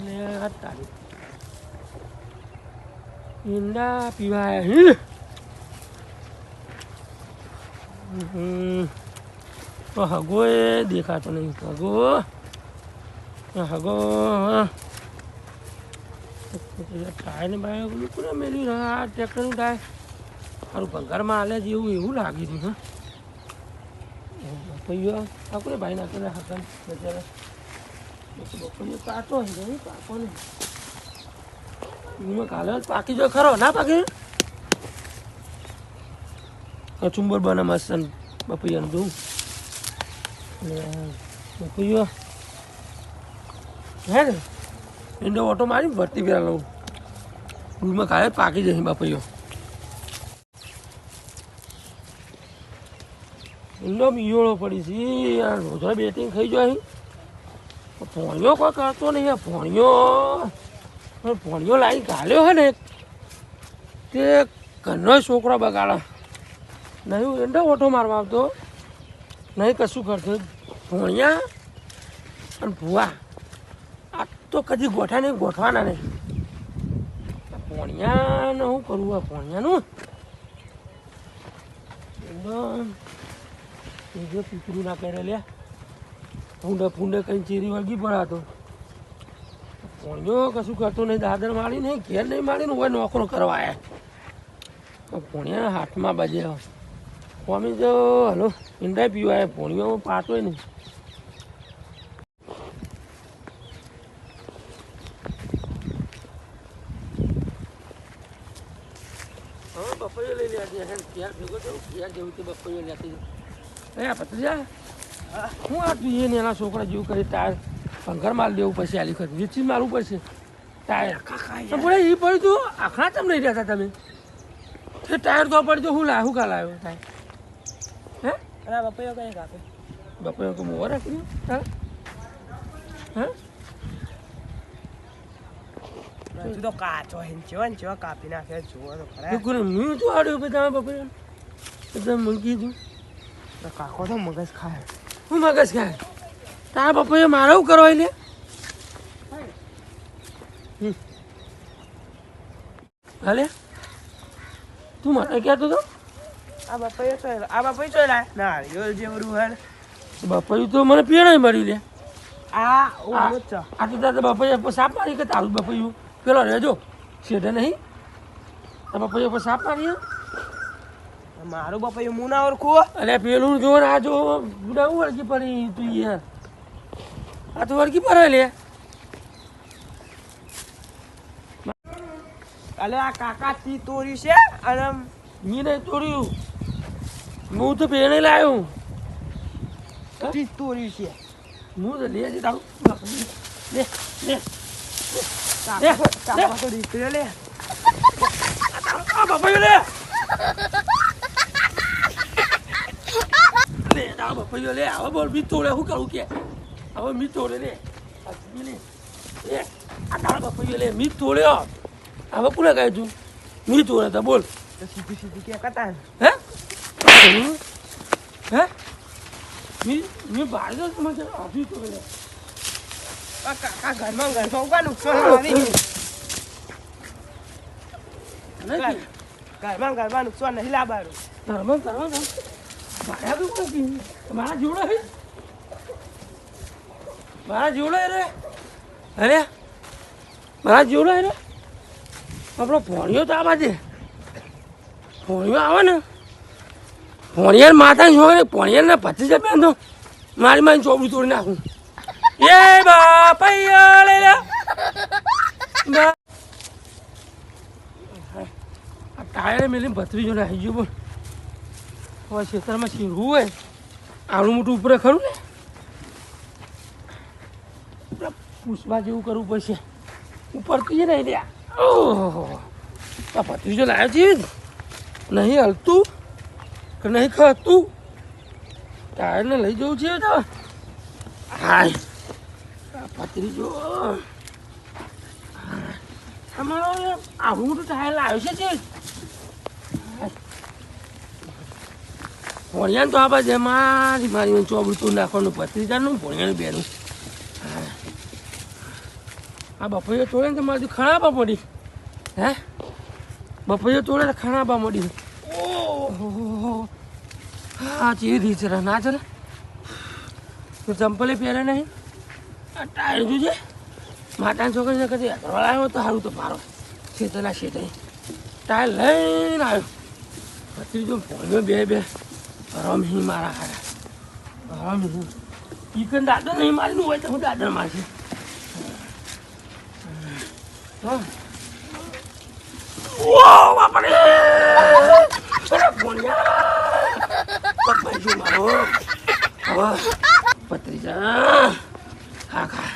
અને આ તારી ઈંડા હી હમ. તો હગો એ દેખાતો નહીં હગો આ હગો ટાયર ને બાય પેલું પૂરા મેલી આ ટ્રેક્ટરનું ટાયર મારું ભંગારમાં હાલે જેવું એવું લાગી રહ્યું હા ભાઈઓ આપણે ભાઈ નાખેલા હતા બચારા બપોરે કાચો છે પાકો ને એમાં પાકી જો ખરો, ના પાકી? કચુંબર બને મસ્ત બપૈયાનું જોઉં. બપૈયો હે ને? એનો ઓટો મારી ભરતી પેલા લઉં. ડૂલમાં કાલે પાકી જશે બપૈયો. એનો મિયોળો પડી છે. યાર રોજરા બેટિંગ ખાઈ જાય ભોણિયો કોઈ કરતો નહીં ભોણિયો. ભોણિયો લાવી ગાલ્યો હે ને તે ઘરનો છોકરો બગાડે. નહીં એટલે ઓટો મારવા આવતો. નહીં કશું કરતો. ભોણિયા અને ભૂવા. આ તો કદી ગોઠા નહીં, ગોઠવાના નહીં. ભોણિયાને શું કરવું આ ભોણિયાનું? એકદમ એ પીપરું ના કરે લે ફૂંડે ફૂંડે કઈ ચીરી વળગી પડાતો. પોણિયો કશું કરતો નહીં, દાદર મારી નહીં, ઘેર નહીં મારીને હોય નોકરો કરવા એ પોણિયા હાથમાં બજે. સ્વામી જો, હલો, ઈંડા પીવાય પોણિયો પાતોય નહીં. બપોરે લઈ લે ક્યાં ભેગો થયું ક્યાં જેવું તે બપોરે લેતી એ પત્રીજા હું આ તું એને એના છોકરા જેવું કરી ટાયર પંખર માલ દેવું પડશે આલી વખત વેચી મારવું પડશે ટાયર બોલે એ પડ્યું તું. આખા તમને નહીં રહેતા તમે. તે ટાયર તો પડ્યો. તો હું લાવ હું આવ્યો? લાવ્યો ટાયર હે? અરે બપૈયો કઈ કાપે? બપૈયો તો મોર રાખ્યું તાર. હે? તું તો કાચો હે ને ચેવા કાપી નાખે જુઓ તો ખરા. એ તો આડ્યો પછી તમે બપોરે? તમે મૂકી દીધું કાકો તો મગજ ખાય. હું મગજ ખાય તારા બપોરે મારે એવું કરવા લે હમ. હાલે? તું મને કહેતો તો? આ બપૈયો તો આ તો લાય ના યો જે વરું હાલ બપોરે તો મને પીણાય મળી લે આ ઓ આ- તો તારે બપોરે સાપ મારી કે તારું બપોયું પેલો રહેજો. શેઠે નહીં. આ બપોરે પર સાપ મારી મારું બપૈયો હું ના ઓળખું અરે પેલું જો ને આ જો ગુડાવું વળગી પડી તું યાર આ તો વળગી પડે લે? અલે આ કાકા તી તોરી છે અને મેં નહીં તોડ્યું હું તો પેણે લાવ્યું તી તોરી છે. હું તો લે છે તારું. લે લે કાકા કાકા તો દીકરો લે. આ બપોયું લે. લે બપોયું લે હવે બોલ મી લે શું કરું કે? હવે મી તોડે લે. લે. લે આ તારા બપોયું લે મી તોડ્યો હવે કોને કહે તું? મી તોડે તો બોલ. સીધી સીધી કે કતા હે? હે? મી મી બહાર જો તમે આજી તો લે. કાકા ઘરમાં ઘરમાં ઉગા નુકસાન આવી ઘરમાં ઘરમાં નુકસાન નહીં લાવવાનું. ધર્મ ધર્મ મારા મારા જોડે મારા જોડે રે? અરે, મારા જોડે રે? આપણો ભોણિયો તો આ દે ભોણિયો આવે ને ભોણિયાર માતા જોડે ભોણિયાને ભત્રીજા બેન તો મારી મારી ચોબડું તોડી નાખું. એ બાપૈયા લે. લે ટાયર મેલી ભત્રીજો નાખી ગયો બોલ. હવે ખેતરમાં શીરવું હોય. આવડું મોટું ઉપર ખરું ને? પુષ્પા જેવું કરવું પડશે. ઉપર તો નહીં રહ્યા ઓહો. આ ભત્રીજો લાવ્યો છે નહીં હલતું કે નહીં ખાતું? ટાયરને લઈ જવું છે તો. હાય. આ ભત્રીજો અમારો આવડું મોટું ટાયર લાવ્યો છે ભોણિયાને તો આપણે જે મારી મારી ચોબડું તો નાખવાનું પત્રીજાનું ભોણિયાનું બેનું. આ બપોરીઓ તોડે ને તો મારી ખરાબા મળી. હે? બપોરીઓ તોડે તો ખરાબા મળી. ઓહો. હા, ચીરી દી છે ના છે તું ચંપલે પહેરે નહીં. આ ટાયર જોજે માતાની છોકરીને કદી અગરવાળ આવ્યો તો સારું તો મારો. શેતલા શેતે ટાયર લઈને આવ્યો. પછી જો ભણ્યો બે બે. રમ હી મારા હારા. રમ હી. ઈ કન દાદર નહીં મારનું હોય તો હું દાદર મારશે? હા ભોણિયા પત્રીજા ખા ખા.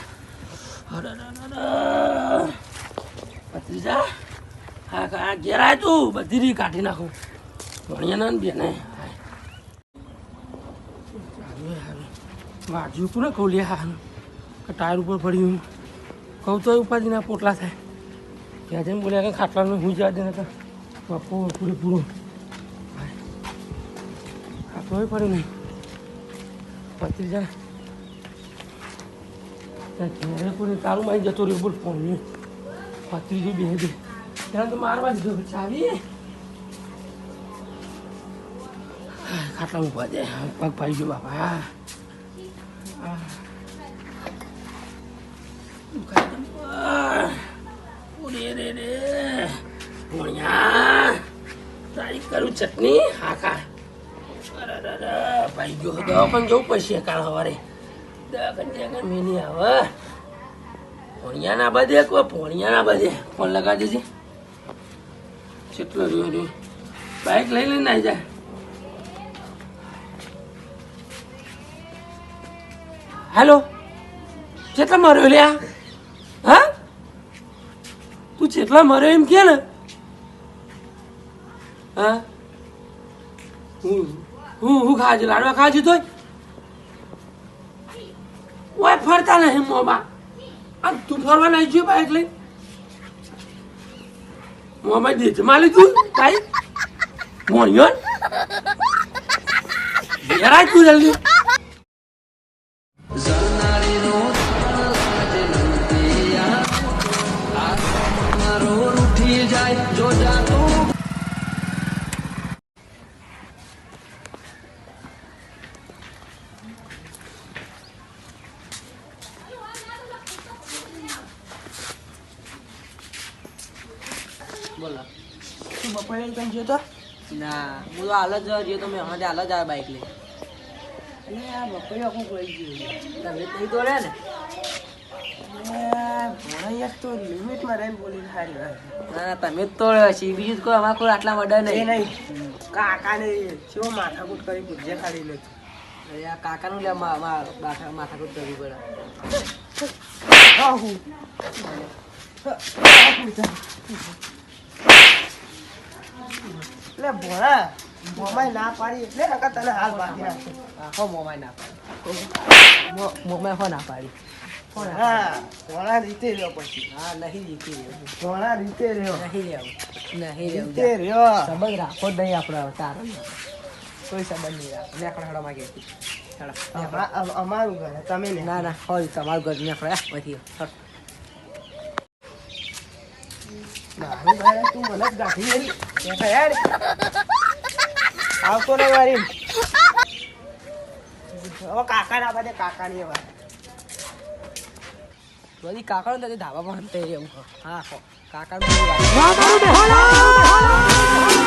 પત્રીજા હા, ખા. ઘેરાય તું. બધી રી કાઢી નાખું. ભણિયાના ને બેને. વાજ્યું તું ને કહું હા ટાયર ઉપર પડ્યું કહું તો ઉપાધિના પોટલા થાય. ત્યાં જઈને બોલ્યા કે ખાટલાનું હું જવા દે ને બાપો પૂરેપૂરો ખાટલો પડ્યો નહીં. પત્રી જા. ત્યાં ઘેરે કોઈ તારું મારી જતો રહ્યો, બોલ ફોન પત્રી જો બે ત્યાં તો મારવા દીધો ચાવી? ખાટલા ઊભા દે. પગ ભાઈ ગયો બાપા હા ઉડે રે રે ભોણિયા તારી કરું ચટણી હા ખા ભાઈ ગયો દવા પણ જવું પડશે કાલ સવારે દવા કરી આગળ મેની આવે ભોણિયા ના બધે કોઈ બધે ફોન લગાવી દેજે કેટલો લઈ લઈને આવી જાય હેલો? કેટલા મર્યો લે હા? તું જેટલા મર્યો એમ કે ને? હા? હું હું હું ખાજો, લાડવા ખાજે તો ઓય, ફરતા નહીં મોમાં. આ તું ફરવા નહીં ગયો બાઈક લઈ? મોમાં દેજ. માલી તું કાઈ મોણ્યો ઘેરાય તું જલ્દી. બોલો. તું બપોરે કઈ ગયો તો? ના હું તો હાલ જ તો મેં હમણાં હાલ જ આવ્યા બાઇક લઈ. અને આ બપોરે આખું કોઈ ગયું તમે તઈ તો રહ્યા ને? તો તમે છે બીજું કોઈ અમારે કોઈ આટલા વડા નહીં. નહીં. કાકાને કેવો માથાકૂટ કરી પૂછે ખાલી નથી અરે આ કાકાનું લે માથાકૂટ કરવી પડે. આહુ લે ભોણા ભોમાય ના પાડી એટલે નકા તને હાલ બાકી નાખે આખો મોમાય ના પાડી. મો- મોમાય હો ના પાડી. હા ભોણા રીતે રહ્યો પછી. હા નહીં જીતી રહ્યો. રીતે રહ્યો. નહીં રહેવું નહીં રહેવું રીતે રહ્યો. સંબંધ રાખો જ નહીં આપણે તારે કોઈ સંબંધ નહીં રાખો. નેકળો હેડો માગે હેડો અમા- અમારું ઘર તમે ના ના હોય તમારું ઘર નેકળો પછી હેડો. મારું ઘર તું મને જ ગાંઠી દેખાય યાર આવતો નહીં વારી હવે કાકા ના બધે કાકા ની વાત બધી કાકાનું ધાબા પણ હંતાઈ રહેવું હા કાકા.